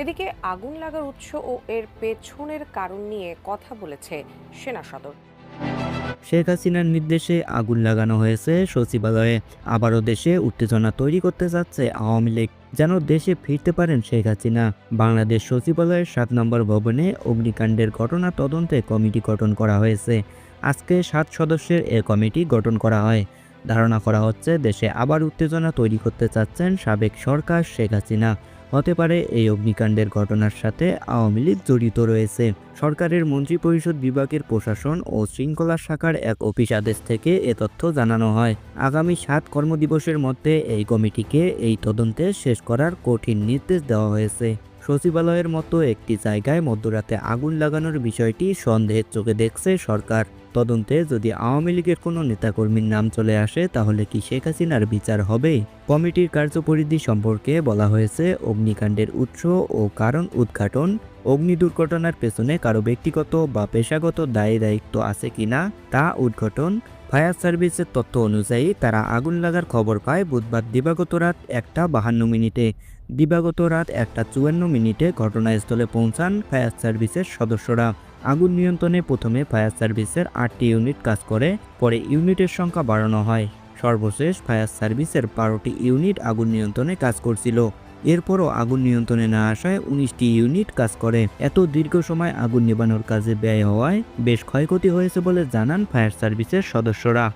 এদিকে আগুন লাগার উৎস ও এর পেছনের কারণ নিয়ে কথা বলেছে সেনা সদর। শেখ হাসিনার নির্দেশে আগুন লাগানো হয়েছে সচিবালয়ে। আবারও দেশে উত্তেজনা তৈরি করতে যাচ্ছে আওয়ামী লীগ, যেন দেশে ফিরতে পারেন শেখ হাসিনা। বাংলাদেশ সচিবালয়ের সাত নম্বর ভবনে অগ্নিকাণ্ডের ঘটনা তদন্তে কমিটি গঠন করা হয়েছে। আজকে সাত সদস্যের এ কমিটি গঠন করা হয়। ধারণা করা হচ্ছে দেশে আবার উত্তেজনা তৈরি করতে চাচ্ছেন সাবেক সরকার শেখ হাসিনা। হতে পারে এই অগ্নিকাণ্ডের ঘটনার সাথে আওয়ামী লীগ জড়িত রয়েছে। সরকারের মন্ত্রিপরিষদ বিভাগের প্রশাসন ও শৃঙ্খলা শাখার এক অফিস আদেশ থেকে এ তথ্য জানানো হয়। আগামী সাত কর্মদিবসের মধ্যে এই কমিটিকে এই তদন্তে শেষ করার কঠিন নির্দেশ দেওয়া হয়েছে। সচিবালয়ের মতো একটি জায়গায় মধ্যরাতে আগুন লাগানোর বিষয়টি সন্দেহের চোখে দেখছে সরকার। তদন্তে যদি আওয়ামী লীগের কোনো নেতাকর্মীর নাম চলে আসে, তাহলে কি শেখ হাসিনার বিচার হবে? কমিটির কার্যপরিধি সম্পর্কে বলা হয়েছে, অগ্নিকাণ্ডের উৎস ও কারণ উদ্ঘাটন, অগ্নি দুর্ঘটনার পেছনে কারও ব্যক্তিগত বা পেশাগত দায়ী দায়িত্ব আছে কিনা তা উদ্ঘাটন, ফায়ার সার্ভিসের তথ্য অনুযায়ী তারা আগুন লাগার খবর পায় বুধবার দিবাগত রাত একটা বাহান্ন মিনিটে। দিবাগত রাত একটা চুয়ান্ন মিনিটে ঘটনাস্থলে পৌঁছান ফায়ার সার্ভিসের সদস্যরা। আগুন নিয়ন্ত্রণে প্রথমে ফায়ার সার্ভিসের আটটি ইউনিট কাজ করে, পরে ইউনিটের সংখ্যা বাড়ানো হয়। সর্বশেষ ফায়ার সার্ভিসের বারোটি ইউনিট আগুন নিয়ন্ত্রণে কাজ করছিল। এরপরও আগুন নিয়ন্ত্রণে না আসায় উনিশটি ইউনিট কাজ করে। এত দীর্ঘ সময় আগুন নিবানোর কাজে ব্যয় হওয়ায় বেশ ক্ষয়ক্ষতি হয়েছে বলে জানান ফায়ার সার্ভিসের সদস্যরা।